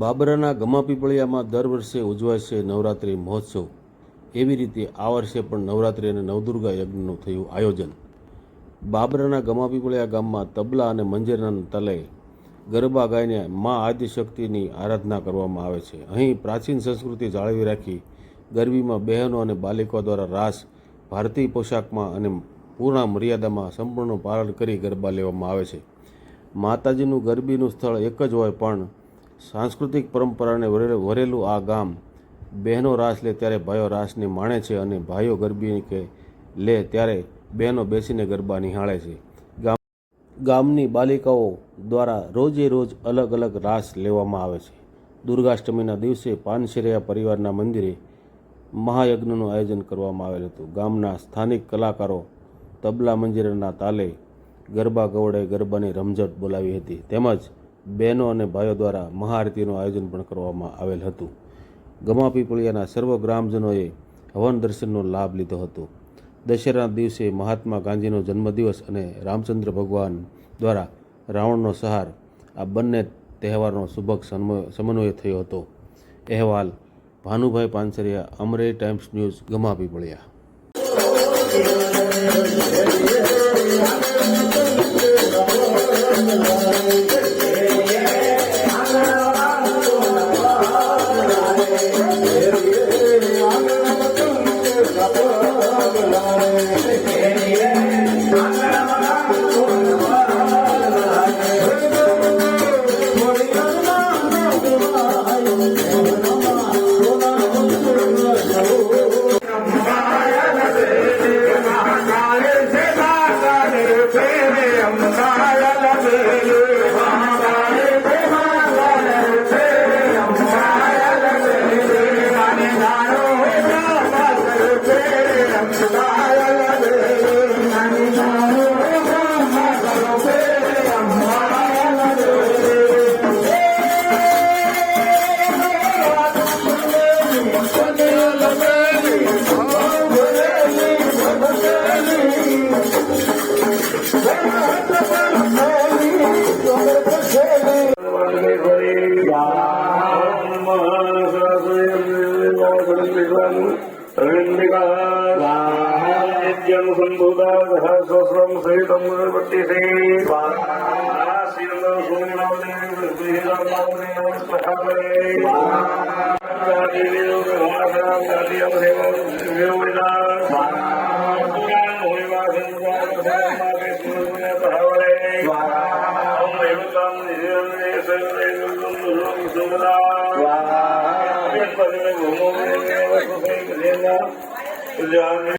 બાબરાના ગમાપીપળિયામાં દર વર્ષે ઉજવાય છે નવરાત્રિ મહોત્સવ. એવી રીતે આ વર્ષે પણ નવરાત્રિ અને નવદુર્ગા યજ્ઞનું થયું આયોજન. બાબરાના ગમાપીપળિયા ગામમાં તબલા અને મંજીરાના તલે ગરબા ગાઈને મા આદિશક્તિની આરાધના કરવામાં આવે છે. અહીં પ્રાચીન સંસ્કૃતિ જાળવી રાખી ગરબીમાં બહેનો અને બાલિકાઓ દ્વારા રાસ, ભારતીય પોશાકમાં અને પૂર્ણ મર્યાદામાં સંપૂર્ણ પાલન કરી ગરબા લેવામાં આવે છે. માતાજીનું ગરબીનું સ્થળ એક જ હોય પણ સાંસ્કૃતિક પરંપરાને વરે- વરેલું આ ગામ બહેનો રાસ લે ત્યારે ભાઈઓ રાસને માણે છે અને ભાઈઓ ગરબી કે લે ત્યારે બહેનો બેસીને ગરબા નિહાળે છે. ગામ ગામની બાલિકાઓ દ્વારા રોજે રોજ અલગ અલગ રાસ લેવામાં આવે છે. દુર્ગાષ્ટમીના દિવસે પાનશેરિયા પરિવારના મંદિરે મહાયજ્ઞનું આયોજન કરવામાં આવેલ હતું. ગામના સ્થાનિક કલાકારો તબલા મંજીરના તાલે ગરબા ગવડે ગરબાની રમઝટ બોલાવી હતી. તેમજ બહેનો અને ભાઈઓ દ્વારા મહાઆરતીનું આયોજન પણ કરવામાં આવેલ હતું. ગમા પીપળિયાના સર્વ ગ્રામજનોએ હવન દર્શનનો લાભ લીધો હતો. દશેરાના દિવસે મહાત્મા ગાંધીનો જન્મદિવસ અને રામચંદ્ર ભગવાન દ્વારા રાવણનો સહાર આ બંને તહેવારનો સુભગ સમન્વય થયો હતો. અહેવાલ, ભાનુભાઈ પાનસરિયા, અમરેલી ટાઈમ્સ ન્યૂઝ ராமதுல்லாரே विद्वन् प्रविन्दिकालाद्यनुसम्भूताः स्वस्वं सहितं निवर्तिसे Wow. ਆ